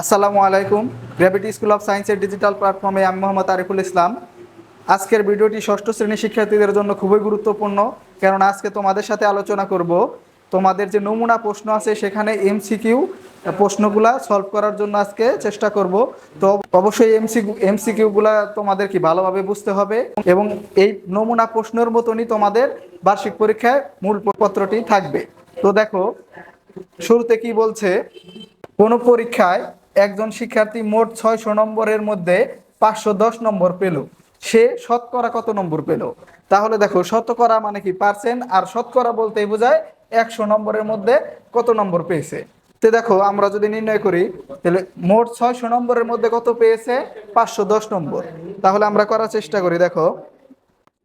আসসালামু আলাইকুম। Gravity school of সায়েন্সের ডিজিটাল প্ল্যাটফর্মে আমি মোহাম্মদ আরিফুল ইসলাম। আজকের ভিডিওটি ষষ্ঠ শ্রেণির শিক্ষার্থীদের জন্য খুবই গুরুত্বপূর্ণ কারণ আজকে তোমাদের সাথে আলোচনা করব। তোমাদের যে নমুনা প্রশ্ন আছে, সেখানে এমসিকিউ প্রশ্নগুলা সলভ করার জন্য আজকে চেষ্টা করব। তো অবশ্যই এমসি এমসিকিউগুলা তোমাদের কি ভালোভাবে বুঝতে হবে, এবং এই নমুনা প্রশ্নের মতনই তোমাদের বার্ষিক পরীক্ষায় মূল পত্রটি থাকবে। তো দেখো, শুরুতে কি বলছে? কোন পরীক্ষায় একজন শিক্ষার্থী মোট ছয়শো নম্বরের মধ্যে পাঁচশো দশ নম্বর পেল। সে শতকরা কত নম্বর পেল? তাহলে দেখো, শতকরা মানে কি? পার্সেন্ট। আর শতকরা বলতেই বোঝায় একশো নম্বরের মধ্যে কত নম্বর পেয়েছে। তো দেখো, আমরা যদি নির্ণয় করি, তাহলে মোট ছয়শো নম্বরের মধ্যে কত পেয়েছে? পাঁচশো দশ নম্বর। তাহলে আমরা করার চেষ্টা করি, দেখো।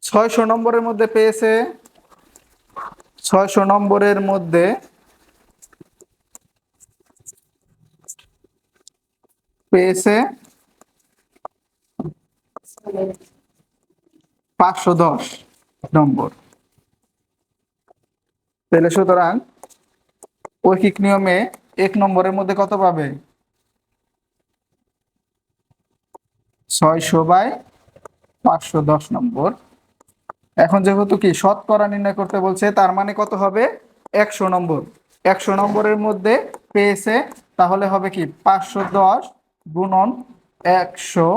ছয়শো নম্বরের মধ্যে পেয়েছে, ছয়শো নম্বরের মধ্যে পেয়েছে? পাঁচশো দশ নম্বর। তাহলে সুতরাং ঐকিক নিয়মে এক নম্বরের মধ্যে কত পাবে? ছয়শো বাই পাঁচশো দশ নম্বর। এখন যেহেতু কি শতকরা নির্ণয় করতে বলছে, তার মানে কত হবে? একশো নম্বর। একশো নম্বরের মধ্যে পেয়েছে, তাহলে হবে কি? পাঁচশো দশ গুণন একশো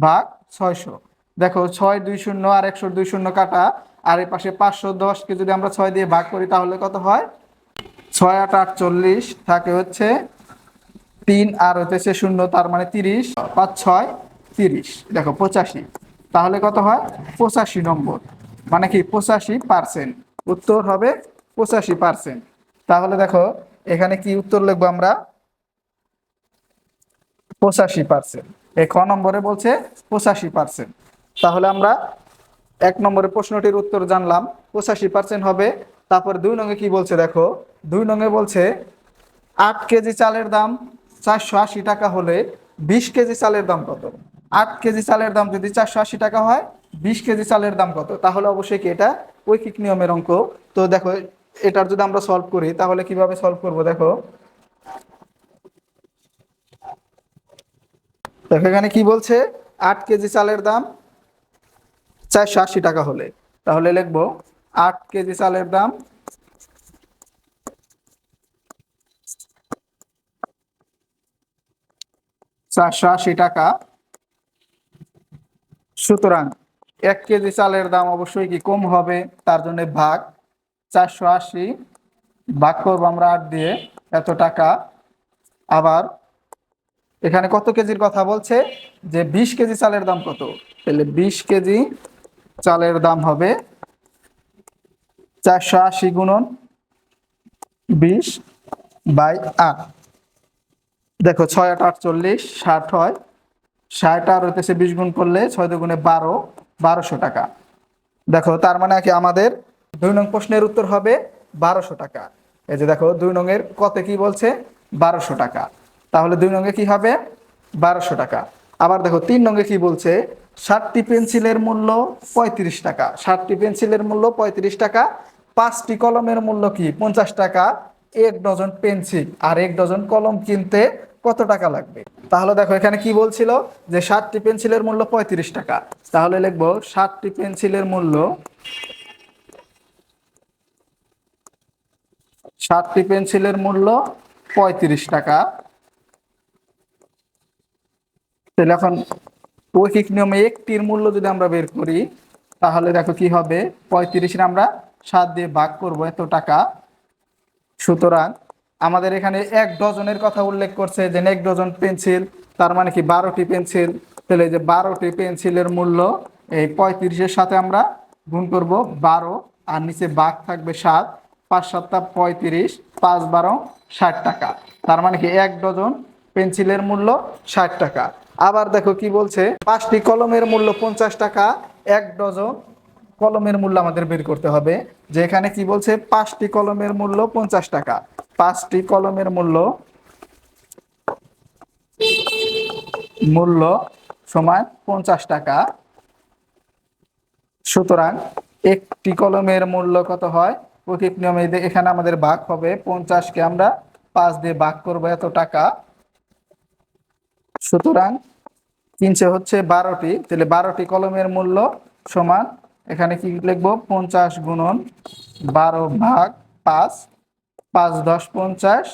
ভাগ ছয়শো। দেখো ছয়, দুই, শূন্য আর একশো, দুই, শূন্য কাটা, আর এই পাশে পাঁচশো দশকে যদি আমরা ছয় দিয়ে ভাগ করি তাহলে কত হয়? ছয়, আট, আটচল্লিশ থাকে হচ্ছে তিন, আর হতেছে শূন্য, তার মানে তিরিশ, পাঁচ, ছয়, তিরিশ। দেখো পঁচাশি। তাহলে কত হয়? পঁচাশি নম্বর। মানে কি? পঁচাশি পার্সেন্ট। উত্তর হবে পঁচাশি পার্সেন্ট। তাহলে দেখো, এখানে কি উত্তর লিখব আমরা? পঁচাশি পার্সেন্ট এই খ নম্বরে বলছে পঁচাশি পার্সেন্ট তাহলে আমরা এক নম্বরে প্রশ্নটির উত্তর জানলাম, পঁচাশি পার্সেন্ট হবে। তারপর দুই নঙ্গে কি বলছে দেখো? দুই নঙ্গে বলছে, আট কেজি চালের দাম চারশো আশি টাকা হলে বিশ কেজি চালের দাম কত? আট কেজি চালের দাম যদি চারশো আশি টাকা হয়, বিশ কেজি চালের দাম কত? তাহলে অবশ্যই কি এটা ঐকিক নিয়মের অঙ্ক। তো দেখো, এটার যদি আমরা সলভ করি, তাহলে কীভাবে সলভ করব দেখো? দেখো, এখানে কি বলছে? আট কেজি চালের দাম চারশো আশি টাকা হলে। তাহলে লিখব, আট কেজি চালের দাম চারশো আশি টাকা। সুতরাং এক কেজি চালের দাম অবশ্যই কি কম হবে? তার জন্য ভাগ চারশো আশি, ভাগ করব আমরা আট দিয়ে, এত টাকা। আবার এখানে কত কেজির কথা বলছে? যে বিশ কেজি চালের দাম কত? তাহলে বিশ কেজি চালের দাম হবে চারশো আশি গুণন বিশ বাই আট। দেখো ছয় আট আটচল্লিশ, ষাট হয়। ষাট আর হইতেছে বিশ গুণ করলে ছয় দুগুণে বারো, বারোশো টাকা। দেখো, তার মানে কি আমাদের দুই নং প্রশ্নের উত্তর হবে বারোশো টাকা। এই যে দেখো, দুই নংয়ের কত কি বলছে? বারোশো টাকা। তাহলে দুই নঙ্গে কি হবে? বারোশো টাকা। আবার দেখো, তিন নঙ্গে কি বলছে? ষাটটি পেন্সিলের মূল্য পঁয়ত্রিশ টাকা। ষাটটি পেন্সিলের মূল্য পঁয়ত্রিশ টাকা। পাঁচটি কলমের মূল্য কি? পঞ্চাশ টাকা। এক ডজন পেন্সিল। আর এক ডজন কলম কিনতে কত টাকা লাগবে? তাহলে দেখো, এখানে কি বলছিল? যে ষাটটি পেন্সিলের মূল্য পঁয়ত্রিশ টাকা। তাহলে লিখব ষাটটি পেন্সিলের মূল্য ষাটটি পেন্সিলের মূল্য পঁয়ত্রিশ টাকা। তাহলে এখন ঐকিক নিয়মে একটির মূল্য যদি আমরা বের করি, তাহলে দেখো কি হবে? পঁয়ত্রিশের আমরা সাত দিয়ে ভাগ করব, এত টাকা। সুতরাং আমাদের এখানে এক ডজনের কথা উল্লেখ করছে, যে এক ডজন পেন্সিল, তার মানে কি বারোটি পেন্সিল? তাহলে যে বারোটি পেন্সিলের মূল্য, এই পঁয়ত্রিশের সাথে আমরা গুণ করব বারো, আর নিচে বাঘ থাকবে সাত, পাঁচ সাতটা পঁয়ত্রিশ, পাঁচ বারো, ষাট টাকা। তার মানে কি এক ডজন পেন্সিলের মূল্য ষাট টাকা। আবার দেখো কি বলছে, পাঁচটি কলমের মূল্য পঞ্চাশ টাকা, এক ডজন কলমের মূল্য আমাদের বের করতে হবে। যে এখানে কি বলছে, পাঁচটি কলমের মূল্য পঞ্চাশ টাকা। পাঁচটি কলমের মূল্য মূল্য সমান পঞ্চাশ টাকা। সুতরাং একটি কলমের মূল্য কত হয়? প্রতীক নিয়মে এখানে আমাদের ভাগ হবে পঞ্চাশকে আমরা পাঁচ দিয়ে ভাগ করব, এত টাকা। সুতরাং কিনছে হচ্ছে বারোটি, তাহলে বারোটি কলমের মূল্য সমান, এখানে কি লিখব? পঞ্চাশ গুণন বারো ভাগ পাঁচ পাঁচ দশ পঞ্চাশ,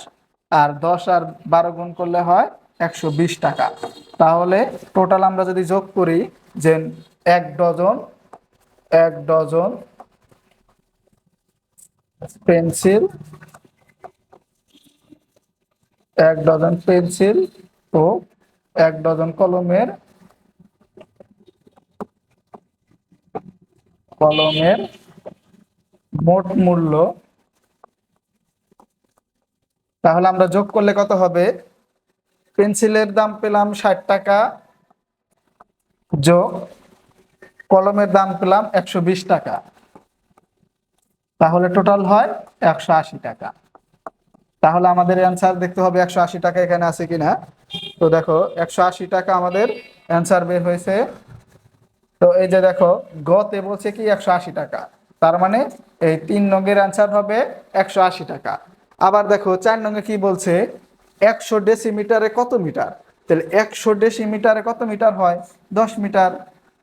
আর দশ আর বারো গুণ করলে হয় একশো বিশ টাকা। তাহলে টোটাল আমরা যদি যোগ করি, যে এক ডজন এক ডজন পেন্সিল, এক ডজন পেন্সিল ও এক ডজন কলমের কলমের মোট মূল্য। তাহলে আমরা যোগ করলে কত হবে? পেন্সিলের দাম পেলাম ষাট টাকা। যোগ, কলমের দাম পেলাম একশো বিশ টাকা। তাহলে টোটাল হয় একশো আশি টাকা। তাহলে আমাদের অ্যান্সার দেখতে হবে একশো আশি টাকা এখানে আছে কিনা। তো দেখো, একশো আশি টাকা আমাদের অ্যান্সার বের হয়েছে। তো এই যে দেখো, গতে বলছে কি একশো আশি টাকা। তার মানে এই তিন নঙ্গের অ্যান্সার হবে একশো আশি টাকা। আবার দেখো, চার নঙ্গে কি বলছে, একশো ডেসিমিটারে কত মিটার? তাহলে একশো ডেসিমিটারে কত মিটার হয়? দশ মিটার।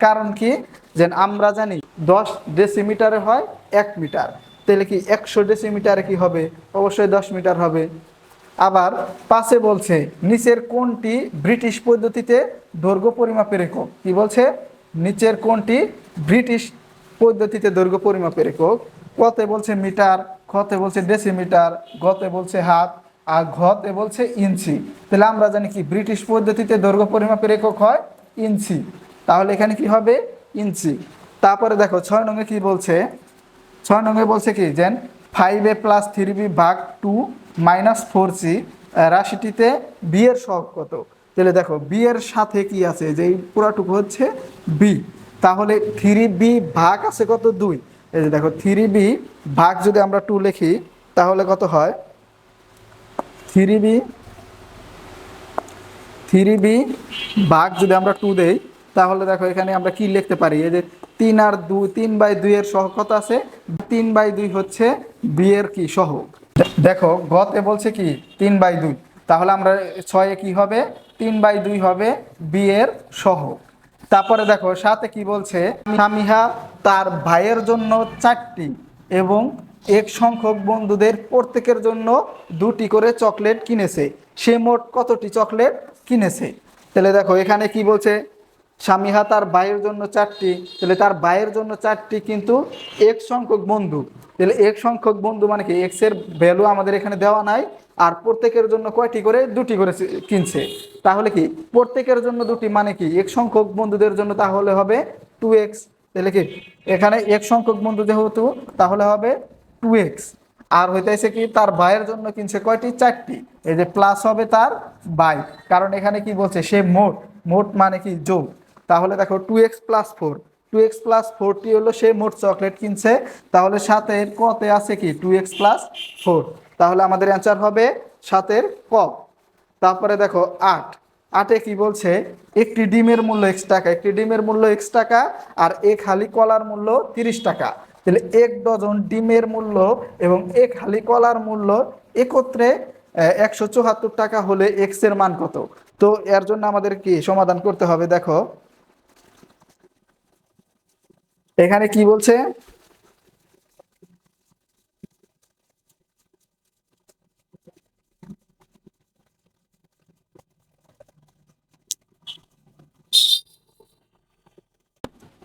কারণ কি? যে আমরা জানি, দশ ডেসিমিটারে হয় এক মিটার। তাহলে কি একশো ডেসিমিটারে কি হবে? অবশ্যই দশ মিটার হবে। আবার পাশে বলছে, নিচের কোনটি ব্রিটিশ পদ্ধতিতে দৈর্ঘ্য পরিমাপের একক। কি বলছে? নিচের কোনটি ব্রিটিশ পদ্ধতিতে দৈর্ঘ্য পরিমাপের একক। কতে বলছে মিটার খতে বলছে ডেসিমিটার গতে বলছে হাত, আর ঘতে বলছে ইঞ্চি। তাহলে আমরা জানি কি, ব্রিটিশ পদ্ধতিতে দৈর্ঘ্য পরিমাপের একক হয় ইঞ্চি। তাহলে এখানে কি হবে? ইঞ্চি। তারপরে দেখো, ছয় নঙ্গে কি বলছে? ছয় নঙ্গে বলছে কি, যেন five a plus three b ভাগ টু মাইনাস ফোর সি রাশিটিতে বি এর সহগ কত? তাহলে দেখো বি এর সাথে কি আছে? যে এই পুরাটুকু হচ্ছে বি তাহলে থ্রি বি ভাগ আছে কত? দুই। এই যে দেখো থ্রি বি ভাগ যদি আমরা টু লিখি, তাহলে কত হয়? থ্রি বি থ্রি বি ভাগ যদি আমরা টু দেই, তাহলে দেখো, এখানে আমরা কি লিখতে পারি? এই যে তিন আর দু, তিন বাই দুইয়ের সহগ কত আছে? তিন বাই দুই হচ্ছে বি এর কি সহগ দেখো, গতে বলছে কি, তিন বাই দুই। তাহলে আমরা ছয়ে কি হবে? তিন বাই দুই হবে বি এর সহগ তারপরে দেখো, সাথে কি বলছে? স্বামীহা তার ভাইয়ের জন্য চারটি এবং এক সংখ্যক বন্ধুদের প্রত্যেকের জন্য দুটি করে চকলেট কিনেছে। সে মোট কতটি চকলেট কিনেছে? তাহলে দেখো, এখানে কি বলছে? স্বামীহা তার ভাইয়ের জন্য চারটি, তাহলে তার ভাইয়ের জন্য চারটি কিন্তু এক সংখ্যক বন্ধু। তাহলে এক সংখ্যক বন্ধু মানে কি? এক্সের ভ্যালু আমাদের এখানে দেওয়া নাই, আর প্রত্যেকের জন্য কয়টি করে? দুটি করে কিনছে। তাহলে কি? প্রত্যেকের জন্য দুটি মানে কি? এক সংখ্যক বন্ধুদের জন্য তাহলে হবে টু এক্স তাহলে কি? এখানে এক সংখ্যক বন্ধু যেহেতু, তাহলে হবে টু এক্স আর হইতেছে কি? তার ভাইয়ের জন্য কিনছে কয়টি? চারটি। এই যে প্লাস হবে তার বাই কারণ এখানে কি বলছে? সে মোট। মোট মানে কি? যোগ। তাহলে দেখো two x plus four two x plus forty হলো সে মোট চকলেট কিনছে। তাহলে সাতের কতে আছে কি? টু এক্স প্লাস ফোর তাহলে আমাদের অ্যান্সার হবে সাতের ক। তারপরে দেখো আট। আটে কি বলছে? একটি ডিমের মূল্য এক্স টাকা। একটি ডিমের মূল্য এক্স টাকা আর এক হালি কলার মূল্য তিরিশ টাকা। তাহলে এক ডজন ডিমের মূল্য এবং এক হালি কলার মূল্য একত্রে একশো চুয়াত্তর টাকা হলে এক্সের মান কত? তো এর জন্য আমাদের কি সমাধান করতে হবে? দেখো এখানে কি বলছে?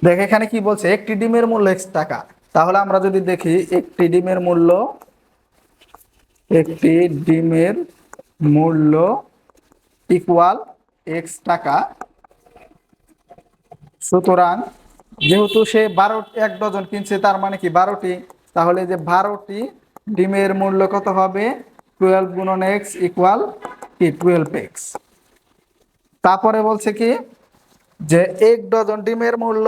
দেখ, এখানে কি বলছে? একটি ডিমের মূল্য এক্স টাকা। তাহলে আমরা যদি দেখি, একটি ডিমের মূল্য, একটি ডিমের মূল্য ইকুয়াল এক্স টাকা। সুতরাং যেহেতু সে বারো, এক ডজন কিনছে, তার মানে কি বারোটি? তাহলে যে বারোটি ডিমের মূল্য কত হবে? টুয়েলভ গুণন এক্স ইকুয়াল কি? টুয়েলভ এক্স তারপরে বলছে কি? যে এক ডজন ডিমের মূল্য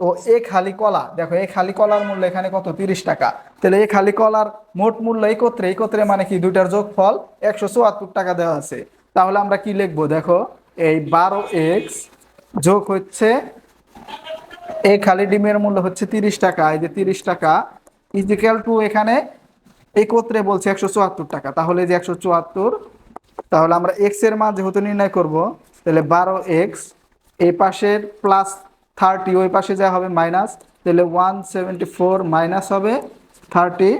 ও এক হালি কলা। দেখো এক খালি কলার মূল্য এখানে কত? তিরিশ টাকা। তাহলে এক হালি কলার মোট মূল্য একত্রে একত্রে মানে কি? দুইটার যোগফল একশো চুয়াত্তর টাকা দেওয়া আছে। তাহলে আমরা কি লিখব? দেখো, এই বারো এক্স যোগ হচ্ছে এক খালি ডিমের মূল্য হচ্ছে তিরিশ টাকা। এই যে তিরিশ টাকা ইজিক্যাল টু এখানে একত্রে বলছে একশো চুয়াত্তর টাকা। তাহলে যে একশো চুয়াত্তর, তাহলে আমরা এক্সের মান যেহেতু নির্ণয় করব, তাহলে বারো এক্স এই পাশের প্লাস থার্টি ওই পাশে যা হবে মাইনাস তাহলে ওয়ান সেভেন্টি ফোর মাইনাস হবে থার্টি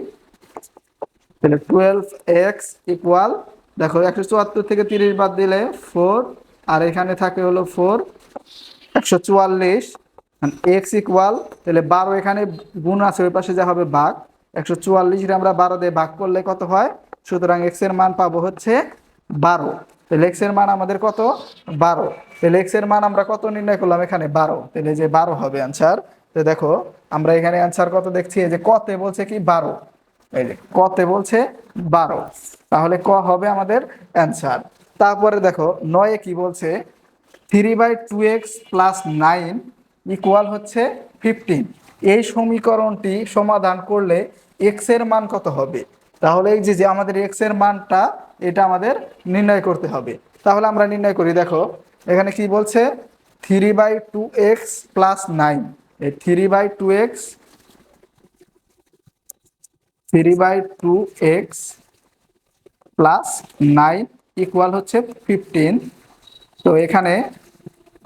তাহলে টুয়েলভ এক্স ইকুয়াল দেখো একশো চুয়াত্তর থেকে তিরিশ বাদ দিলে ফোর আর এখানে থাকে হলো ফোর একশো চুয়াল্লিশ এক্স ইকুয়াল তাহলে বারো এখানে গুণ আছে, ওই পাশে যা হবে ভাগ। একশো চুয়াল্লিশে আমরা বারো দিয়ে ভাগ করলে কত হয়? সুতরাং এক্সের মান পাবো হচ্ছে বারো। তাহলে এক্সের মান আমাদের কত? বারো। তাহলে এক্সের মান আমরা কত নির্ণয় করলাম এখানে? বারো। তাহলে যে বারো হবে অ্যান্সার তো দেখো, আমরা এখানে অ্যান্সার কত দেখছি? এই যে কতে বলছে কি? বারো। এই যে কতে বলছে বারো। তাহলে ক হবে আমাদের অ্যান্সার তারপরে দেখো, নয়ে কি বলছে? Three by two x plus nine equal হচ্ছে ফিফটিন এই সমীকরণটি সমাধান করলে এক্সের মান কত হবে? তাহলে এই যে আমাদের এক্সের মানটা, এটা আমাদের নির্ণয় করতে হবে। তাহলে আমরা নির্ণয় করি, দেখো, এখানে কি বলছে? Three by two x plus nine এই three by two x three by two x plus nine equal হচ্ছে ফিফটিন তো এখানে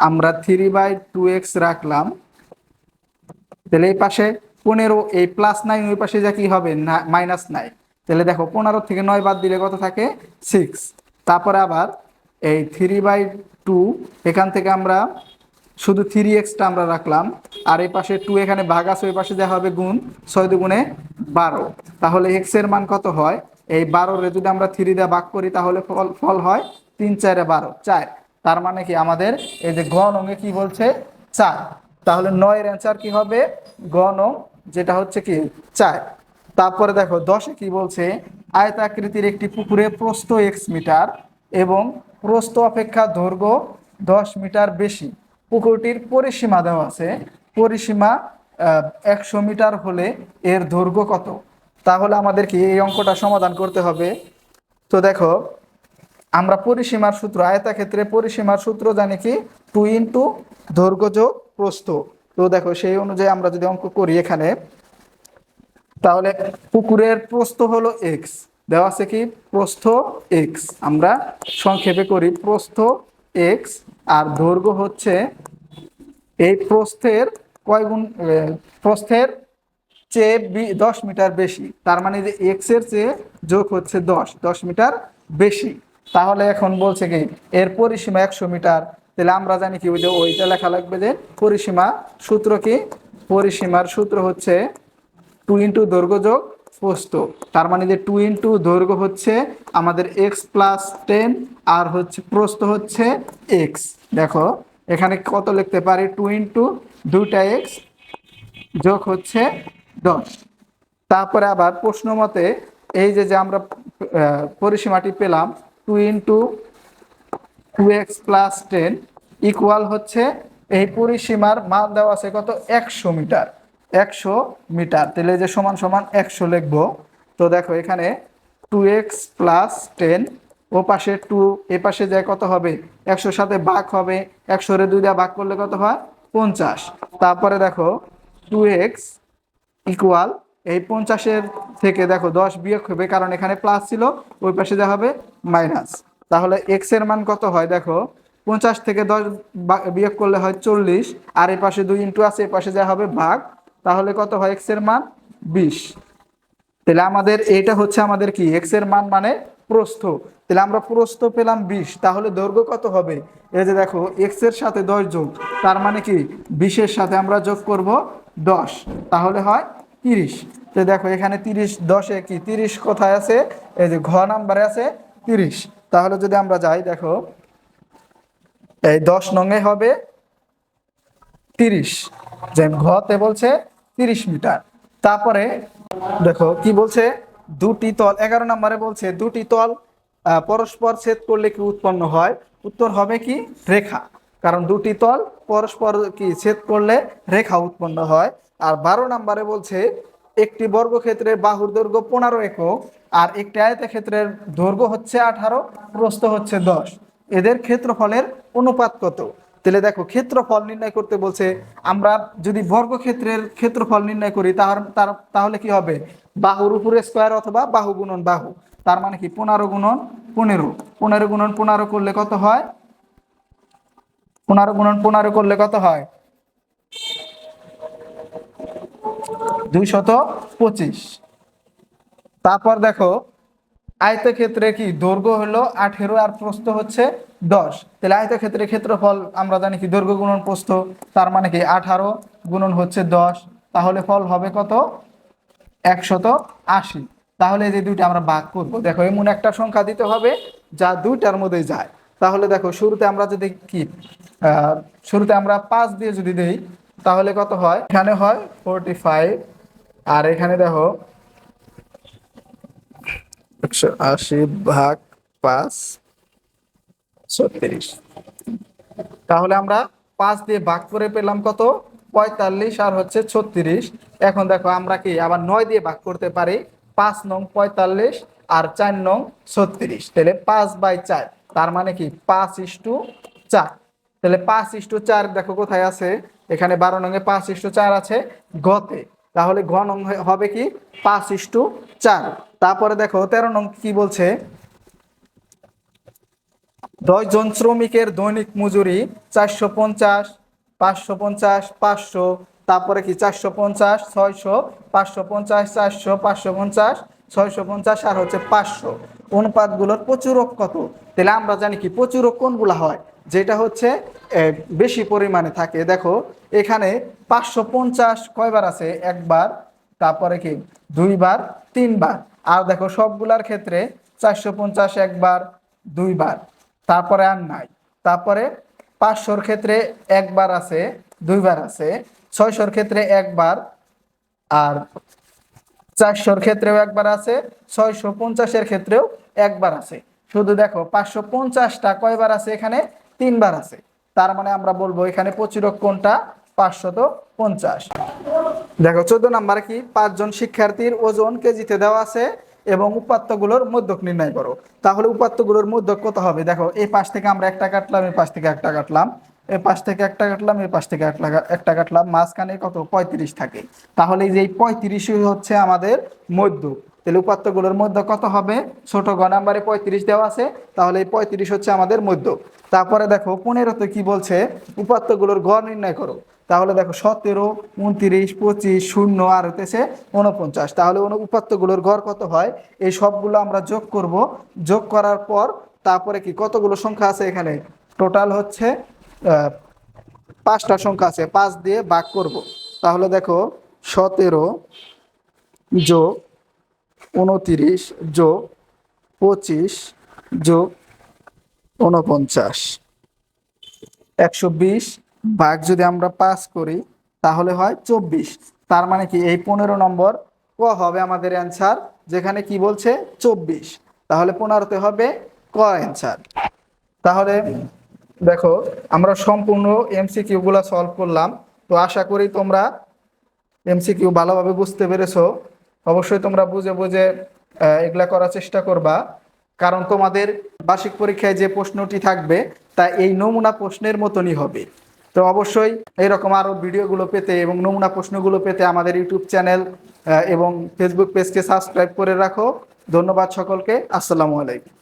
আমরা থ্রি বাই টু এক্স রাখলাম। তাহলে এই পাশে পনেরো, এই প্লাস নাইন ওই পাশে যা কি হবে? না মাইনাস নাইন তাহলে দেখো, পনেরো থেকে নয় বাদ দিলে কত থাকে? সিক্স তারপরে আবার এই থ্রি বাই টু এখান থেকে আমরা শুধু থ্রি এক্সটা আমরা রাখলাম। আর এই পাশে টু এখানে ভাগ আছে, ওই পাশে যা হবে গুণ ছয় দুগুণে বারো। তাহলে এক্সের মান কত হয়? এই বারোরে যদি আমরা থ্রি দিয়ে ভাগ করি, তাহলে ফল ফল হয় তিন চারে বারো, চার। তার মানে কি আমাদের এই যে ঘন অঙ্গে কি বলছে? চার। তাহলে নয়ের অ্যান্সার কি হবে? ঘন যেটা হচ্ছে কি চার। তারপরে দেখো, দশে কি বলছে? আয়তাকৃতির একটি পুকুরে প্রস্থ এক্স মিটার এবং প্রস্থ অপেক্ষা দৈর্ঘ্য দশ মিটার বেশি। পুকুরটির পরিসীমা দেওয়া আছে। পরিসীমা একশো মিটার হলে এর দৈর্ঘ্য কত? তাহলে আমাদেরকে এই অঙ্কটা সমাধান করতে হবে। তো দেখো আমরা পরিসীমার সূত্র আয়তা ক্ষেত্রে পরিসীমার সূত্র জানি কি? টু ইন্টু দৈর্ঘ্য যোগ প্রস্থ। তো দেখো, সেই অনুযায়ী আমরা যদি অঙ্ক করি এখানে, তাহলে পুকুরের প্রস্থ হলো এক্স দেওয়া আছে কি? প্রস্থ এক্স আমরা সংক্ষেপে করি, প্রস্থ এক্স আর দৈর্ঘ্য হচ্ছে এই প্রস্থের কয় গুণ প্রস্থের চেয়ে দশ মিটার বেশি। তার মানে যে এক্সের চেয়ে যোগ হচ্ছে দশ দশ মিটার বেশি। তাহলে এখন বলছে কি, এর পরিসীমা একশো মিটার। তাহলে আমরা জানি কি যে ওইটা লেখা লাগবে যে পরিসীমা সূত্র কি? পরিসীমার সূত্র হচ্ছে টু ইন্টু দৈর্ঘ্য যোগ প্রস্থ তার মানে যে টু ইন্টু দৈর্ঘ্য হচ্ছে আমাদের এক্স প্লাস টেন আর হচ্ছে প্রস্থ হচ্ছে এক্স দেখো, এখানে কত লিখতে পারি? টু ইন্টু দুইটা এক্স যোগ হচ্ছে দশ। তারপরে আবার প্রশ্ন মতে এই যে যে আমরা পরিসীমাটি পেলাম two into two x plus ten equal হচ্ছে এই পরিসীমার মান দেওয়া আছে কত? একশো মিটার। একশো মিটার। তাহলে যে সমান সমান একশো লিখব। তো দেখো এখানে টু এক্স প্লাস টেন, ও পাশে টু, এ পাশে যায় কত হবে? একশোর সাথে ভাগ হবে। একশোরে দুই দিয়ে ভাগ করলে কত হয়? পঞ্চাশ। তারপরে দেখো টু এক্স ইকুয়াল এই পঞ্চাশের থেকে দেখো দশ বিয়োগ হবে, কারণ এখানে প্লাস ছিল, ওই পাশে যা হবে মাইনাস তাহলে এক্সের মান কত হয় দেখো, পঞ্চাশ থেকে দশ বিয়োগ করলে হয় চল্লিশ, আর এই পাশে দুই ইন্টু আছে, এই পাশে যা হবে ভাগ, তাহলে কত হয় এক্সের মান? বিশ। তাহলে আমাদের এটা হচ্ছে আমাদের কি এক্সের মান মানে প্রস্থ। তাহলে আমরা প্রস্থ পেলাম বিশ, তাহলে দৈর্ঘ্য কত হবে? এই যে দেখো এক্সের সাথে দশ যোগ, তার মানে কি, বিশের সাথে আমরা যোগ করব দশ, তাহলে হয় তিরিশ। তো দেখো, এখানে তিরিশ দশে কি? তিরিশ কোথায় আছে? এই যে ঘ নাম্বারে আছে তিরিশ। তাহলে যদি আমরা যাই, দেখো, এই দশ নঙে হবে তিরিশ। যে ঘতে বলছে তিরিশ মিটার। তারপরে, দেখো, কি বলছে? দুটি তল, এগারো নম্বরে বলছে, দুটি তল পরস্পর ছেদ করলে কি উৎপন্ন হয়? উত্তর হবে কি? রেখা। কারণ দুটি তল, পরস্পর কি ছেদ করলে রেখা উৎপন্ন হয়। আর বারো নম্বরে বলছে, একটি বর্গক্ষেত্রের বাহুর দৈর্ঘ্য পনেরো একক, আর একটি আয়তক্ষেত্রের দৈর্ঘ্য হচ্ছে আঠারো, প্রস্থ হচ্ছে দশ। এদের ক্ষেত্রফলের অনুপাত কত? তাহলে দেখো, ক্ষেত্রফল নির্ণয় করতে বলছে, আমরা যদি বর্গক্ষেত্রের ক্ষেত্রফল নির্ণয় করি তার- তাহলে কি হবে? বাহুর উপরে স্কোয়ার অথবা বাহু গুণন বাহু। তার মানে কি? পনেরো গুণন পনেরো। পনেরো গুণন পনেরো করলে কত হয়? পনেরো গুণন পনেরো করলে কত হয়? দুইশত পঁচিশ। তারপর দেখো, আয়তক্ষেত্রে কি? দৈর্ঘ্য হলো আঠেরো আর প্রস্থ হচ্ছে দশ। তাহলে আয়তক্ষেত্রে ক্ষেত্রফল আমরা জানি কি? দৈর্ঘ্য গুণন প্রস্থ, তার মানে কি? আঠারো গুণন হচ্ছে দশ। তাহলে ফল হবে কত? একশত আশি। তাহলে যে দুইটা আমরা ভাগ করব। দেখো, এমন একটা সংখ্যা দিতে হবে যা দুইটার মধ্যে যায়। তাহলে দেখো, শুরুতে আমরা যদি কি? শুরুতে আমরা পাঁচ দিয়ে যদি দেই, তাহলে কত হয়? এখানে হয় ফোরটি ফাইভ আর এখানে দেখো একশো আশি ভাগ পাঁচ ছত্রিশ তাহলে আমরা পাঁচ দিয়ে ভাগ করে পেলাম কত? পঁয়তাল্লিশ আর হচ্ছে ছত্রিশ। এখন দেখো আমরা কি আবার নয় দিয়ে ভাগ করতে পারি? পাঁচ নং পঁয়তাল্লিশ আর চার নং ছত্রিশ। তাহলে পাঁচ বাই চার, তার মানে কি? পাঁচ ইস্টু চার। তাহলে পাঁচ ইস্টু চার দেখো কোথায় আছে? এখানে বারো নঙে পাঁচ ইস্টু চার আছে গতে। তাহলে ঘ নং হবে কি? পাঁচ ইস্টু চার। তারপরে দেখো, তেরো নং কি বলছে? দশ জন শ্রমিকের দৈনিক মজুরি চারশো পঞ্চাশ, পাঁচশো পঞ্চাশ, পাঁচশো। তারপরে কি? চারশো পঞ্চাশ, ছয়শো, পাঁচশো পঞ্চাশ, চারশো, পাঁচশো পঞ্চাশ। ছয়শো পঞ্চাশ আর হচ্ছে পাঁচশো। অনুপাতগুলোর প্রচুরক কত? তাহলে আমরা জানি কি, প্রচুরক কোনগুলো হয়? যেটা হচ্ছে বেশি পরিমাণে থাকে। দেখো, এখানে পাঁচশো পঞ্চাশ কয়বার আছে? একবার, তারপরে কি? দুইবার, তিনবার। আর দেখো, সবগুলার ক্ষেত্রে চারশো পঞ্চাশ একবার, দুইবার। তারপরে আর নাই। তারপরে পাঁচশোর ক্ষেত্রে একবার আছে, দুইবার আছে। ছয়শোর ক্ষেত্রে একবার, আর চারশোর ক্ষেত্রেও একবার আছে, ছয়শো পঞ্চাশের ক্ষেত্রেও একবার আছে। শুধু দেখো, পাঁচশো পঞ্চাশটা কয়বার আছে এখানে? তিনবার আছে। তার মানে আমরা বলব এখানে প্রচুরক কোনটা পাঁচশত পঞ্চাশ। দেখো, চোদ্দ নাম্বার কি? পাঁচজন শিক্ষার্থীর ওজন কেজিতে দেওয়া আছে এবং উপাত্তগুলোর মধ্যক নির্ণয় করো। তাহলে উপাত্তগুলোর মধ্যক কত হবে? দেখো, এই পাশ থেকে আমরা একটা কাটলাম, এই পাশ থেকে একটা কাটলাম। এই পাশ থেকে একটা কাটলাম এই পাশ থেকে একটা কাটলাম, মাঝখানে কত? পঁয়ত্রিশ থাকে। তাহলে যে এই পঁয়ত্রিশই হচ্ছে আমাদের মধ্য। তাহলে উপাত্তগুলোর মধ্যে কত হবে? ছোট গ নাম্বারে পঁয়ত্রিশ দেওয়া আছে, তাহলে এই পঁয়ত্রিশ হচ্ছে আমাদের মধ্য। তারপরে দেখো, পনেরোতে কি বলছে? উপাত্তগুলোর গড় নির্ণয় করো। তাহলে দেখো, সতেরো, উনত্রিশ, পঁচিশ, শূন্য, আর হতেছে উনপঞ্চাশ তাহলে উপাত্তগুলোর গড় কত হয়? এই সবগুলো আমরা যোগ করব। যোগ করার পর তারপরে কি? কতগুলো সংখ্যা আছে এখানে? টোটাল হচ্ছে পাঁচটা সংখ্যা আছে, পাঁচ দিয়ে ভাগ করব। তাহলে দেখো, সতেরো যোগ উনতিরিশ যোগ পঁচিশ যোগ উনপঞ্চাশ। একশো বিশ ভাগ যদি আমরা পাস করি, তাহলে হয় চব্বিশ। তার মানে কি, এই পনেরো নম্বর ক হবে আমাদের অ্যান্সার, যেখানে কি বলছে? চব্বিশ। তাহলে পনেরোতে হবে ক অ্যান্সার। তাহলে দেখো, আমরা সম্পূর্ণ এমসিকিউগুলো সলভ করলাম। তো আশা করি তোমরা এমসিকিউ ভালোভাবে বুঝতে পেরেছ। অবশ্যই তোমরা বুঝে বুঝে এগুলা করার চেষ্টা করবা। কারণ তোমাদের বার্ষিক পরীক্ষায় যে প্রশ্নটি থাকবে, তা এই নমুনা প্রশ্নের মতনই হবে। তো অবশ্যই এরকম আরও ভিডিওগুলো পেতে এবং নমুনা প্রশ্নগুলো পেতে আমাদের ইউটিউব চ্যানেল এবং ফেসবুক পেজকে সাবস্ক্রাইব করে রাখো। ধন্যবাদ সকলকে। আসসালামু আলাইকুম।